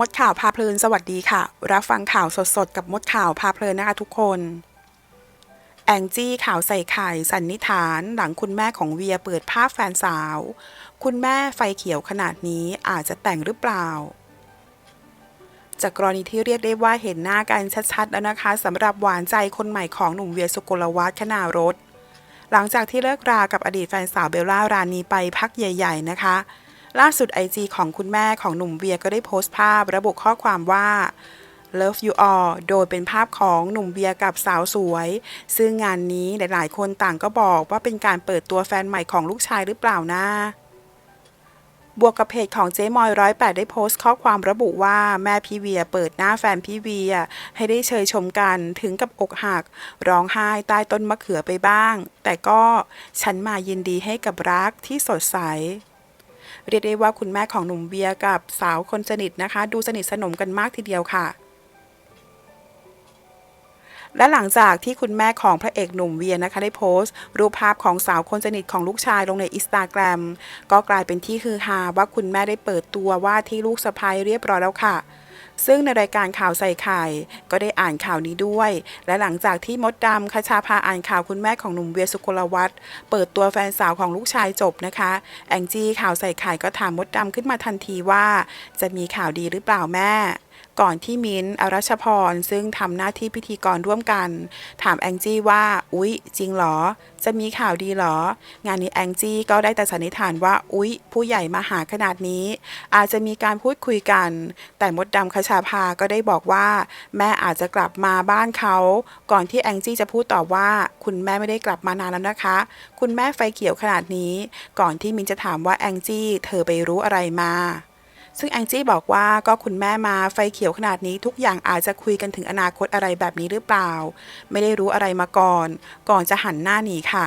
มดข่าวพาเพลินสวัสดีค่ะ รับฟังข่าวสดๆ กับมดข่าวพาเพลินนะคะทุกคน แองจี้ข่าวใส่ไข่สันนิษฐาน หลังคุณแม่ของเวียเปิดภาพแฟนสาว คุณแม่ไฟเขียวขนาดนี้อาจจะแต่งหรือเปล่า จากกรณีที่เรียกได้ว่าเห็นหน้ากันชัดๆ แล้วนะคะสำหรับหวานใจคนใหม่ของหนุ่มเวียสุกลวัฒน์ขนารถ หลังจากที่เลิกรากับอดีตแฟนสาวเบลล่ารานีไปพักใหญ่ ๆ นะคะ ล่าสุดไอจีของคุณแม่ของหนุ่มเวียก็ได้โพสต์ภาพระบุข้อความว่า Love you all โดยเป็นภาพของหนุ่มเบียร์กับสาวสวย ซึ่งงานนี้หลายๆ คนต่างก็บอกว่าเป็นการเปิดตัวแฟนใหม่ของลูกชายหรือเปล่านะบวกกับเพจของเจ๊มอยร้อยแปดได้โพสต์ข้อความระบุว่าแม่พี่เวียเปิดหน้าแฟนพี่เวีย ให้ได้เชยชมกันถึงกับอกหัก ร้องไห้ใต้ต้นมะเขือไปบ้าง แต่ก็ฉันมายินดีให้กับรักที่สดใส เรียกได้ว่าคุณแม่ของหนุ่มเบียร์กับสาวคนสนิทนะคะ ดูสนิทสนมกันมากทีเดียวค่ะและหลังจากที่คุณแม่ของพระเอกหนุ่มเวียนะคะได้โพสต์ รูปภาพของสาวคนสนิทของลูกชายลงในอินสตาแกรมก็กลายเป็นที่ฮือฮาว่าคุณแม่ได้เปิดตัวว่าที่ลูกสะพ้ยเรียบร้อยแล้วค่ะ ซึ่งในรายการข่าวใส่ไข่ ก็ได้อ่านข่าวนี้ด้วย และหลังจากที่มดดำคชาพาอ่านข่าวคุณแม่ของหนุ่มเวียสุกลวัตเปิดตัวแฟนสาวของลูกชายจบนะคะ แองจี้ข่าวใส่ไข่ก็ถามมดดำขึ้นมาทันทีว่า จะมีข่าวดีหรือเปล่าแม่ ก่อนที่มิ้นท์อรัชพร ซึ่งทำหน้าที่พิธีกรร่วมกัน ถามแองจี้ว่า อุ๊ย จริงเหรอ จะมีข่าวดีเหรอ งานนี้แองจี้ก็ได้แต่สันนิษฐานว่า อุ๊ย ผู้ใหญ่มาหาขนาดนี้ อาจจะมีการพูดคุยกัน แต่มดดำคชาภาก็ได้บอกว่า แม่อาจจะกลับมาบ้านเขา ก่อนที่แองจี้จะพูดต่อว่า คุณแม่ไม่ได้กลับมานานแล้วนะคะ คุณแม่ไฟเขียวขนาดนี้ ก่อนที่มินจะถามว่าแองจี้เธอไปรู้อะไรมา ซึ่งแองจี้บอกว่าก็คุณแม่มาไฟเขียวขนาดนี้ทุกอย่างอาจจะคุยกันถึงอนาคตอะไรแบบนี้หรือเปล่า ไม่ได้รู้อะไรมาก่อน ก่อนจะหันหน้าหนีค่ะ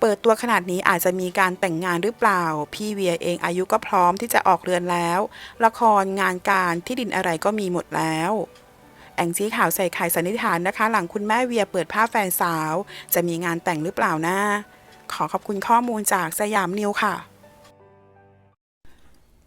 เปิดตัวขนาดนี้อาจจะมีการแต่งงานหรือเปล่า พี่เวียเองอายุก็พร้อมที่จะออกเรือนแล้ว ละครงานการที่ดินอะไรก็มีหมดแล้วแองจี้ข่าวใส่ไข่สันนิษฐานนะคะ หลังคุณแม่เวียเปิดภาพแฟนสาว จะมีงานแต่งหรือเปล่านะ ขอขอบคุณข้อมูลจากสยามนิวค่ะ